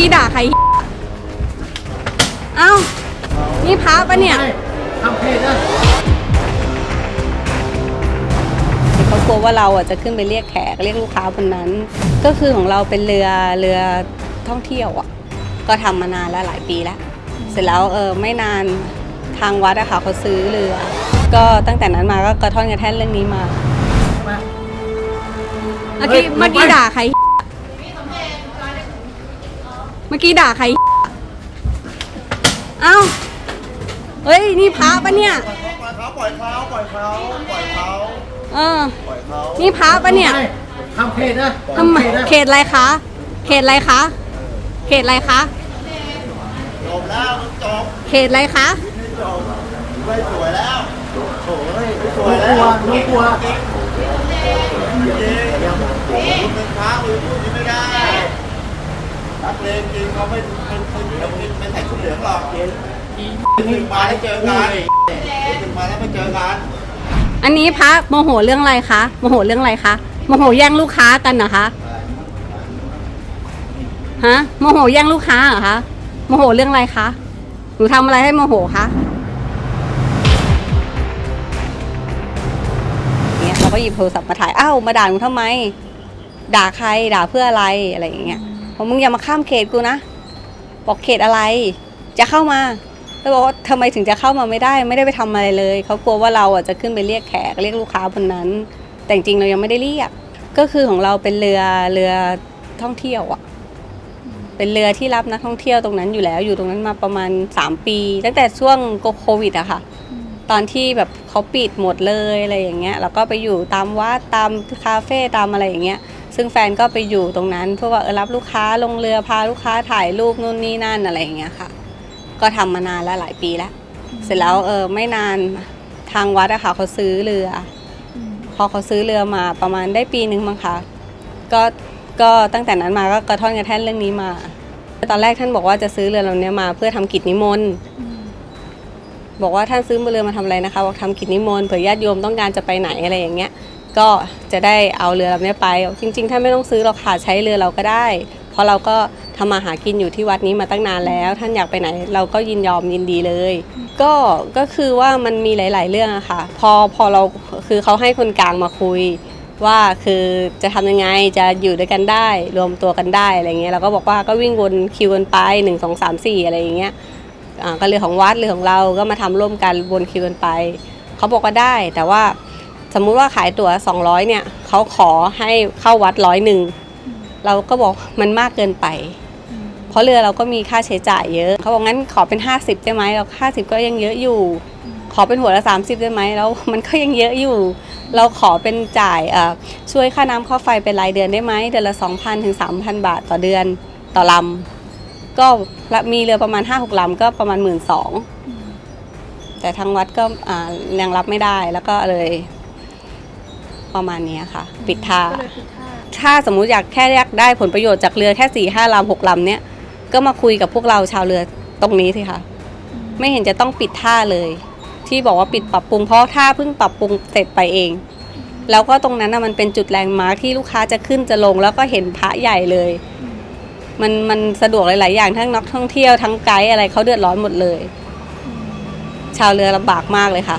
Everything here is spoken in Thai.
กี้ด่าใครเอ้า นี่พระปะเนี่ยทำเพจนะเขากลัวว่าเราอะจะขึ้นไปเรียกแขกเรียกลูกค้าคนนั้น ก็คือของเราเป็นเรือเรือท่องเที่ยวอะ ก็ทำมานานแล้วหลายปีแล้ว เสร็จแล้วเออไม่นานทางวัดอะค่ะเขาซื้อเรือ ก็ตั้งแต่นั้นมาก็กระท่อนกระแท่นเรื่องนี้มามาเมื่อกี้เมื่อกี้ด่าใคร เมื่อกี้ด่าใคร เอ้า เฮ้ย นี่พระปะเนี่ย ปล่อยเขาปล่อยเขาปล่อยเขาปล่อยเขาเออ ปล่อยเขานี่พระปะเนี่ยทำเพจนะทำไมเพจนะเขตอะไรคะ เขตอะไรคะ เขตอะไรคะ จบแล้วจบเขตอะไรคะจบไม่สวยแล้วโอ้ยไม่สหวยนูแล้กลัววหนูกลัวจริงคุณเป็นพระคุณพูดอย่างนี้ไม่ได้ นักเลงจริงเขาไม่เป็นเป็นเป็นเป็นใส่ชุดเหลืองหรอกถึงมาแล้วเจอกันถึงมาแล้วไม่เจอกันอันนี้พระโมโหเรื่องอะไรคะโมโหเรื่องอะไรคะโมโหแย่งลูกค้ากันเหรอคะฮะโมโหแย่งลูกค้าเหรอคะโมโหเรื่องอะไรคะหนูทำอะไรให้โมโหคะเนี่ยเขาก็หยิบโทรศัพท์มาถ่ายอ้าวมาด่าหนูทำไม ด่าใครด่าเพื่ออะไรอะไรอย่างเงี้ย เพราะมึงอย่ามาข้ามเขตกูนะ บอกเขตอะไร จะเข้ามาแล้วบอกว่าทำไมถึงจะเข้ามาไม่ได้ ไม่ได้ไปทำอะไรเลย เขากลัวว่าเราอะจะขึ้นไปเรียกแขกเรียกลูกค้าคนนั้น แต่จริงเรายังไม่ได้เรียก ก็คือของเราเป็นเรือเรือท่องเที่ยวอะ เป็นเรือที่รับนักท่องเที่ยวตรงนั้นอยู่แล้ว อยู่ตรงนั้นมาประมาณ 3 ปี ตั้งแต่ช่วงโควิดอะค่ะ ตอนที่แบบเขาปิดหมดเลยอะไรอย่างเงี้ย แล้วก็ไปอยู่ตามวัดตามคาเฟ่ตามอะไรอย่างเงี้ย ซึ่งแฟนก็ไปอยู่ตรงนั้นเพื่อว่าเออรับลูกค้าลงเรือพาลูกค้าถ่ายรูปนู่นนี่นั่นอะไรอย่างเงี้ยค่ะ ก็ทำมานานแล้วหลายปีแล้ว เสร็จแล้วเออไม่นานทางวัดอะค่ะเขาซื้อเรือ พอเขาซื้อเรือมาประมาณได้ปีนึงมั้งคะก็ก็ตั้งแต่นั้นมาก็กระท่อนกระแท่นเรื่องนี้มาตอนแรกท่านบอกว่าจะซื้อเรือลำนี้มาเพื่อทำกิจนิมนต์บอกว่าท่านซื้อเรือมาทำอะไรนะคะบอกทำกิจนิมนต์เผื่อญาติโยมต้องการจะไปไหนอะไรอย่างเงี้ย ก็จะได้เอาเรือลำนี้ไป จริงๆท่านไม่ต้องซื้อหรอกค่ะใช้เรือเราก็ได้ เพราะเราก็ทำมาหากินอยู่ที่วัดนี้มาตั้งนานแล้ว ท่านอยากไปไหน เราก็ยินยอมยินดีเลย ก็ก็คือว่ามันมีหลาย ๆ เรื่องอะค่ะ พอพอเราคือเขาให้คนกลางมาคุย ว่าคือจะทำยังไงจะอยู่ด้วยกันได้ รวมตัวกันได้อะไรเงี้ยเราก็บอกว่าก็วิ่งวนคิวกันไปหนึ่งสองสามสี่อะไรอย่างเงี้ยอ่าก็เรือของวัดเรือของเราก็มาทำร่วมกันวนคิวกันไป เขาบอกว่าได้แต่ว่า สมมุติว่าขายตั๋ว200 เนี่ยเขาขอให้เข้าวัดร้อยหนึ่งเราก็บอกมันมากเกินไป เพราะเรือเราก็มีค่าใช้จ่ายเยอะเขาบอกงั้นขอเป็น 50 ได้ไหมเรา50 ก็ยังเยอะอยู่ ขอเป็นหัวละ 30 ได้ไหมแล้วมันก็ยังเยอะอยู่ เราขอเป็นจ่ายช่วยค่าน้ำค่าไฟเป็นรายเดือนได้ไหมเดือนละ 2,000 ถึง 3,000 บาทต่อเดือนต่อลำก็มีเรือประมาณ 5-6ลำก็ประมาณ 1 2ื่นแต่ทางวัดก็ยังรับไม่ได้แล้วก็เลย ประมาณนี้ค่ะ ปิดท่า ถ้าสมมุติอยากแค่อยากได้ผลประโยชน์จากเรือแค่สี่ห้าลำหกลำเนี้ยก็มาคุยกับพวกเราชาวเรือตรงนี้สิคะไม่เห็นจะต้องปิดท่าเลย ที่บอกว่าปิดปรับปรุงเพราะท่าเพิ่งปรับปรุงเสร็จไปเอง แล้วก็ตรงนั้นนะมันเป็นจุดแลนด์มาร์คที่ลูกค้าจะขึ้นจะลง แล้วก็เห็นพระใหญ่เลย มันมันสะดวกหลาย ๆ อย่างทั้งนักท่องเที่ยวทั้งไกด์อะไรเขาเดือดร้อนหมดเลย ชาวเรือลำบากมากเลยค่ะ